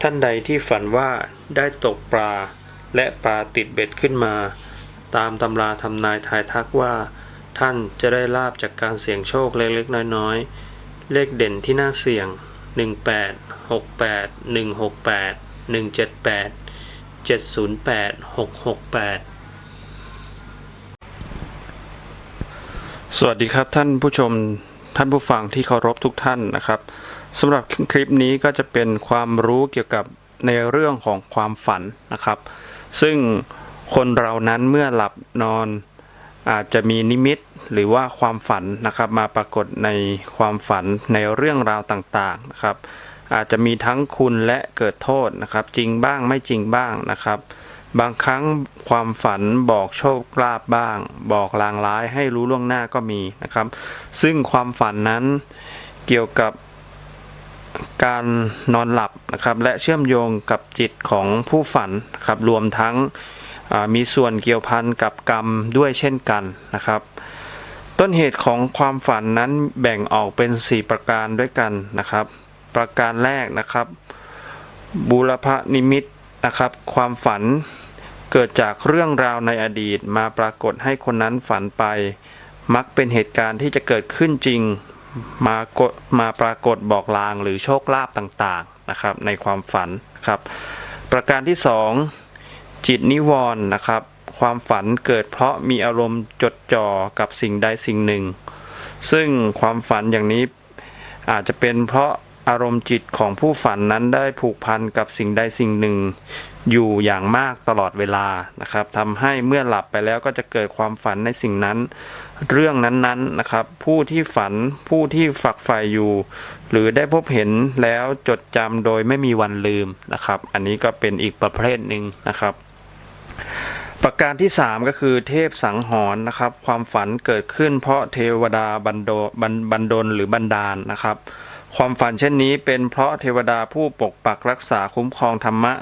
ท่านใดที่ฝันว่าได้ตกปลา และปลาติดเบ็ดขึ้นมา ตามตำราทำนายทายทักว่า ท่านจะได้ลาบจากการเสี่ยงโชคเล็กๆ น้อยๆ เลขเด่นที่น่าเสี่ยง 18 68 168 178 708 668สวัสดีครับท่านผู้ชมท่านผู้ฟังที่เคารพทุกท่านนะครับ สำหรับคลิปนี้ก็จะเป็นความรู้เกี่ยวกับในเรื่องของความฝันนะครับ ซึ่งคนเรานั้นเมื่อหลับนอนอาจจะมีนิมิตหรือว่าความฝันนะครับ มาปรากฏในความฝันในเรื่องราวต่างๆนะครับ อาจจะมีทั้งคุณและเกิดโทษนะครับ จริงบ้างไม่จริงบ้างนะครับ บางครั้งความฝันบอกโชคลาภบ้าง บอกลางร้ายให้รู้ล่วงหน้าก็มีนะครับ ซึ่งความฝันนั้นเกี่ยวกับ การนอนหลับนะครับและเชื่อมโยงกับจิตของผู้ฝันครับรวมทั้งมีส่วนเกี่ยวพันกับกรรมด้วยเช่นกันนะครับ ต้นเหตุของความฝันนั้นแบ่งออกเป็น 4 ประการด้วยกันนะครับ ประการแรกนะครับบูรพนิมิตนะครับ ความฝันเกิดจากเรื่องราวในอดีตมาปรากฏให้คนนั้นฝันไป มักเป็นเหตุการณ์ที่จะเกิดขึ้นจริง มากมาปรากฏบอกลางหรือโชคลาภต่างๆนะครับในความฝันครับ ประการที่ 2 จิตนิวรณ์นะครับ ความฝันเกิดเพราะมีอารมณ์จดจ่อกับสิ่งใดสิ่งหนึ่ง ซึ่งความฝันอย่างนี้อาจจะเป็นเพราะอารมณ์จิตของผู้ฝันนั้นได้ผูกพันกับสิ่งใดสิ่งหนึ่ง อยู่อย่างมากตลอดเวลานะครับทำให้เมื่อหลับไปแล้วก็จะเกิดความฝันในสิ่งนั้น เรื่องนั้นๆนะครับ ผู้ที่ฝันผู้ที่ฝักใฝ่อยู่ หรือได้พบเห็นแล้วจดจำโดยไม่มีวันลืมนะครับ อันนี้ก็เป็นอีกประเภทหนึ่งนะครับ ประการที่ 3 ก็คือเทพสังหรณ์นะครับ ความฝันเกิดขึ้นเพราะเทวดาบันโดบันบันดลหรือบันดาลนะครับ ความฝันเช่นนี้เป็นเพราะเทวดาผู้ปกปักรักษาคุ้มครองธรรมะ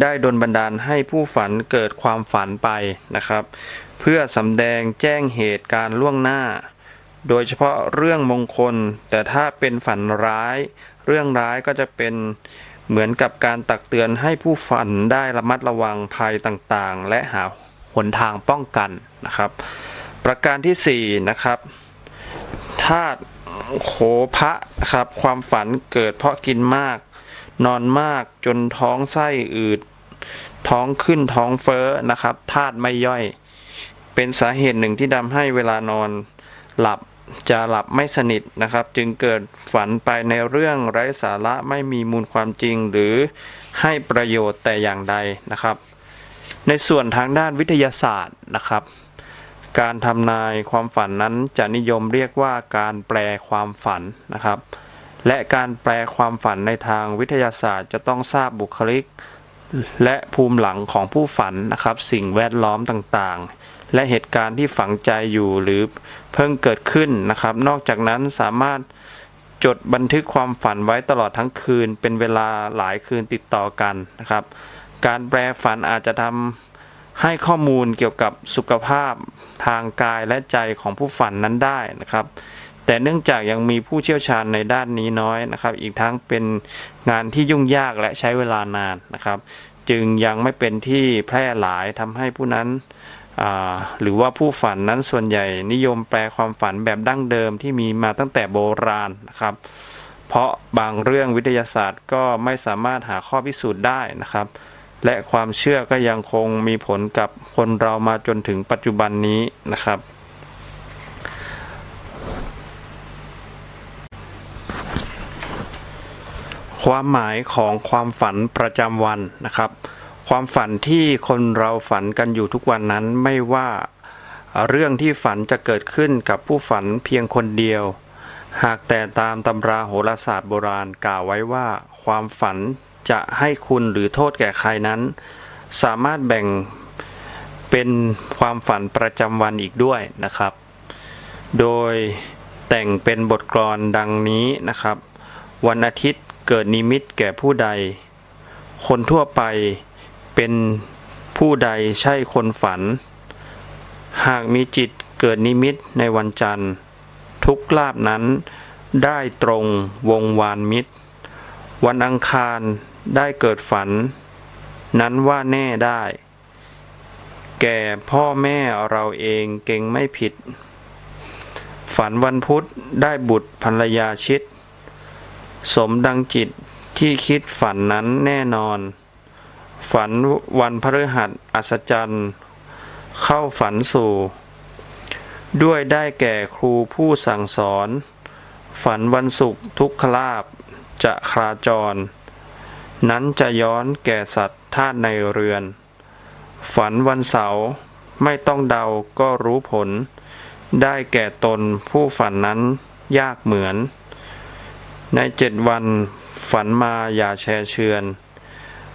ได้ดลบันดาลให้ผู้ฝันเกิดความฝันไปนะครับ เพื่อสำแดงแจ้งเหตุการณ์ล่วงหน้า โดยเฉพาะเรื่องมงคล แต่ถ้าเป็นฝันร้าย เรื่องร้ายก็จะเป็นเหมือนกับการตักเตือนให้ผู้ฝันได้ระมัดระวังภัยต่างๆ และหาหนทางป้องกันนะครับ ประการที่4นะครับธาตุโขพะครับความฝันเกิดเพราะกินมาก นอนมากจนท้องไส้อืด ท้องขึ้นท้องเฟ้อนะครับธาตุไม่ย่อย เป็นสาเหตุหนึ่งที่ทำให้เวลานอนหลับจะหลับไม่สนิทนะครับ จึงเกิดฝันไปในเรื่องไร้สาระไม่มีมูลความจริงหรือให้ประโยชน์แต่อย่างใดนะครับ ในส่วนทางด้านวิทยาศาสตร์นะครับ การทำนายความฝันนั้นจะนิยมเรียกว่าการแปลความฝันนะครับ และการแปลความฝันในทางวิทยาศาสตร์ จะต้องทราบบุคลิก และภูมิหลังของผู้ฝันนะครับ สิ่งแวดล้อมต่างๆ และเหตุการณ์ที่ฝังใจอยู่หรือเพิ่งเกิดขึ้นนะครับ นอกจากนั้นสามารถจดบันทึกความฝันไว้ตลอดทั้งคืน เป็นเวลาหลายคืนติดต่อกันนะครับ การแปลฝันอาจจะทำให้ข้อมูลเกี่ยวกับสุขภาพทางกายและใจของผู้ฝันนั้นได้นะครับ แต่เนื่องจากยังมีผู้เชี่ยวชาญในด้านนี้น้อยนะครับ อีกทั้งเป็นงานที่ยุ่งยากและใช้เวลานานนะครับ จึงยังไม่เป็นที่แพร่หลายทำให้ผู้นั้นหรือว่าผู้ฝันนั้นส่วนใหญ่นิยมแปลความฝันแบบดั้งเดิมที่มีมาตั้งแต่โบราณนะครับ เพราะบางเรื่องวิทยาศาสตร์ก็ไม่สามารถหาข้อพิสูจน์ได้นะครับ และความเชื่อก็ยังคงมีผลกับคนเรามาจนถึงปัจจุบันนี้นะครับ ความหมายของความฝันประจำวันนะครับ ความฝันที่คนเราฝันกันอยู่ทุกวันนั้นไม่ว่าเรื่องที่ฝันจะเกิดขึ้นกับผู้ฝันเพียงคนเดียว หากแต่ตามตำราโหราศาสตร์โบราณกล่าวไว้ว่า ความฝันจะให้คุณหรือโทษแก่ใครนั้น สามารถแบ่งเป็นความฝันประจำวันอีกด้วยนะครับ โดยแต่งเป็นบทกลอนดังนี้นะครับ วันอาทิตย์ เกิดนิมิตแก่ผู้ใด คนทั่วไปเป็นผู้ใดใช่คนฝัน หากมีจิตเกิดนิมิตในวันจันทร์ ทุกลาบนั้นได้ตรงวงวานมิตร วันอังคารได้เกิดฝัน นั้นว่าแน่ได้ แก่พ่อแม่เราเองเก่งไม่ผิด ฝันวันพุธได้บุตรภรรยาชิด สมดังจิตที่คิดฝันนั้นแน่นอน ฝันวันพฤหัสอัศจรรย์ เข้าฝันสู่ ด้วยได้แก่ครูผู้สั่งสอน ฝันวันศุกร์ทุกขลาบจะคราจร นั้นจะย้อนแก่สัตว์ธาตุในเรือน ฝันวันเสาร์ไม่ต้องเดาก็รู้ผล ได้แก่ตนผู้ฝันนั้นยากเหมือน ในเจ็ดวันฝันมาอย่าแชร์เชือน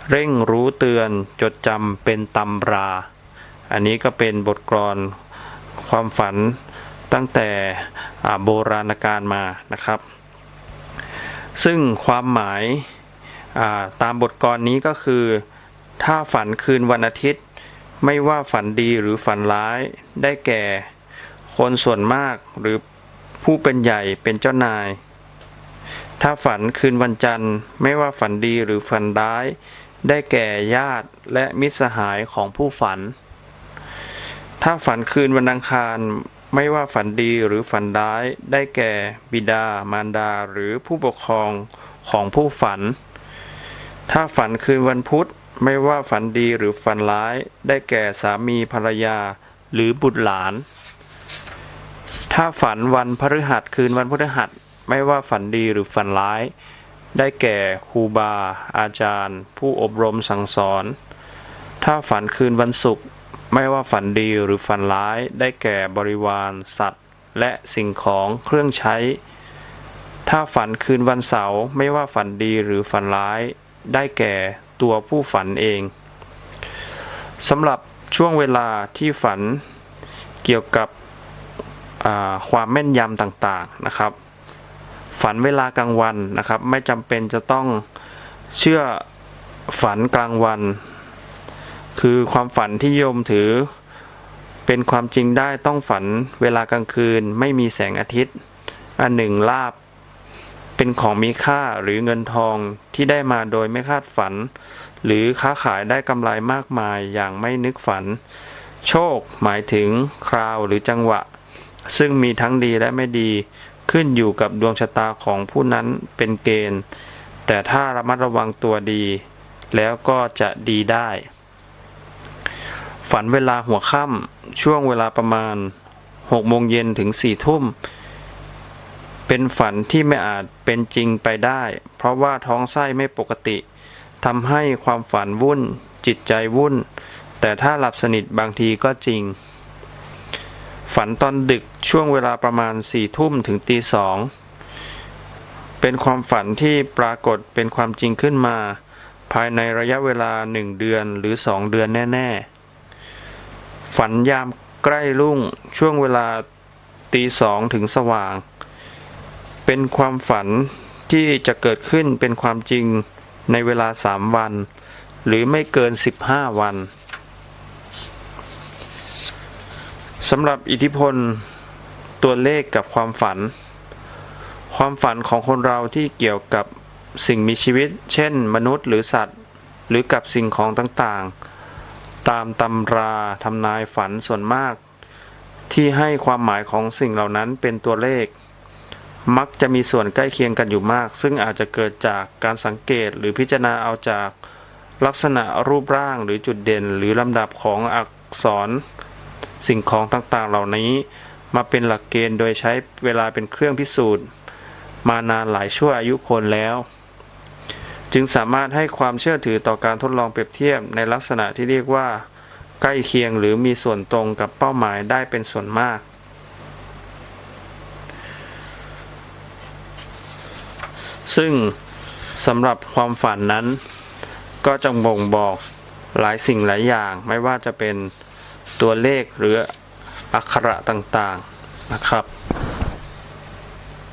เร่งรู้เตือนจดจำเป็นตำรา อันนี้ก็เป็นบทกลอนความฝันตั้งแต่โบราณกาลมานะครับ ซึ่งความหมายาตามบทกลอนนี้ก็คือ ถ้าฝันคืนวันอาทิตย์ ไม่ว่าฝันดีหรือฝันร้ายได้แก่ คนส่วนมากหรือผู้เป็นใหญ่เป็นเจ้านาย ถ้าฝันคืนวันจันทร์ ไม่ว่าฝันดีหรือฝันร้าย ได้แก่ญาติและมิตรสหายของผู้ฝัน ถ้าฝันคืนวันอังคาร ไม่ว่าฝันดีหรือฝันร้าย ได้แก่บิดา มารดาหรือผู้ปกครองของผู้ฝัน ถ้าฝันคืนวันพุธ ไม่ว่าฝันดีหรือฝันร้าย ได้แก่สามีภรรยาหรือบุตรหลาน ถ้าฝันวันพฤหัสคืนวันพฤหัส ไม่ว่าฝันดีหรือฝันร้าย ได้แก่ครูบา อาจารย์ ผู้อบรมสั่งสอน ถ้าฝันคืนวันศุกร์ไม่ว่าฝันดีหรือฝันร้าย ได้แก่บริวารสัตว์ และสิ่งของเครื่องใช้ ถ้าฝันคืนวันเสาร์ไม่ว่าฝันดีหรือฝันร้าย ได้แก่ตัวผู้ฝันเองสำหรับช่วงเวลาที่ฝันเกี่ยวกับความแม่นยำต่างๆนะครับ ฝันเวลากลางวันนะครับ ไม่จำเป็นจะต้องเชื่อฝันกลางวัน คือความฝันที่โยมถือ เป็นความจริงได้ต้องฝันเวลากลางคืน ไม่มีแสงอาทิตย์ อันหนึ่งลาบ เป็นของมีค่าหรือเงินทองที่ได้มาโดยไม่คาดฝัน หรือค้าขายได้กำไรมากมายอย่างไม่นึกฝัน โชคหมายถึงคราวหรือจังหวะ ซึ่งมีทั้งดีและไม่ดี ขึ้นอยู่กับดวงชะตาของผู้นั้นเป็นเกณฑ์ แต่ถ้าระมัดระวังตัวดี แล้วก็จะดีได้ ฝันเวลาหัวค่ำช่วงเวลาประมาณ6โมงเย็นถึง4ทุ่ม เป็นฝันที่ไม่อาจเป็นจริงไปได้ เพราะว่าท้องไส้ไม่ปกติทำให้ความฝันวุ่น จิตใจวุ่น แต่ถ้าหลับสนิทบางทีก็จริง ฝันตอนดึกช่วงเวลาประมาณสี่ทุ่มถึงตีสองเป็นความฝันที่ปรากฏเป็นความจริงขึ้นมา ภายในระยะเวลาหนึ่งเดือนหรือสองเดือนแน่ ๆ ฝันยามใกล้รุ่งช่วงเวลาตีสองถึงสว่าง เป็นความฝันที่จะเกิดขึ้นเป็นความจริงในเวลาสามวัน หรือไม่เกิน 15 วัน สำหรับอิทธิพลตัวเลขกับความฝัน ความฝันของคนเราที่เกี่ยวกับสิ่งมีชีวิต เช่น มนุษย์หรือสัตว์ หรือกับสิ่งของต่างๆ ตามตำราทำนายฝันส่วนมาก ที่ให้ความหมายของสิ่งเหล่านั้นเป็นตัวเลข มักจะมีส่วนใกล้เคียงกันอยู่มาก ซึ่งอาจจะเกิดจากการสังเกตหรือพิจารณาเอาจากลักษณะรูปร่างหรือจุดเด่นหรือลำดับของอักษร สิ่งของต่างๆเหล่านี้ มาเป็นหลักเกณฑ์โดยใช้เวลาเป็นเครื่องพิสูจน์ มานานหลายชั่วอายุคนแล้ว จึงสามารถให้ความเชื่อถือต่อการทดลองเปรียบเทียบในลักษณะที่เรียกว่า ใกล้เคียงหรือมีส่วนตรงกับเป้าหมายได้เป็นส่วนมากซึ่งสำหรับความฝันนั้น ก็จะบ่งบอกหลายสิ่งหลายอย่างไม่ว่าจะเป็น ตัวเลขหรืออักขระต่างๆนะครับ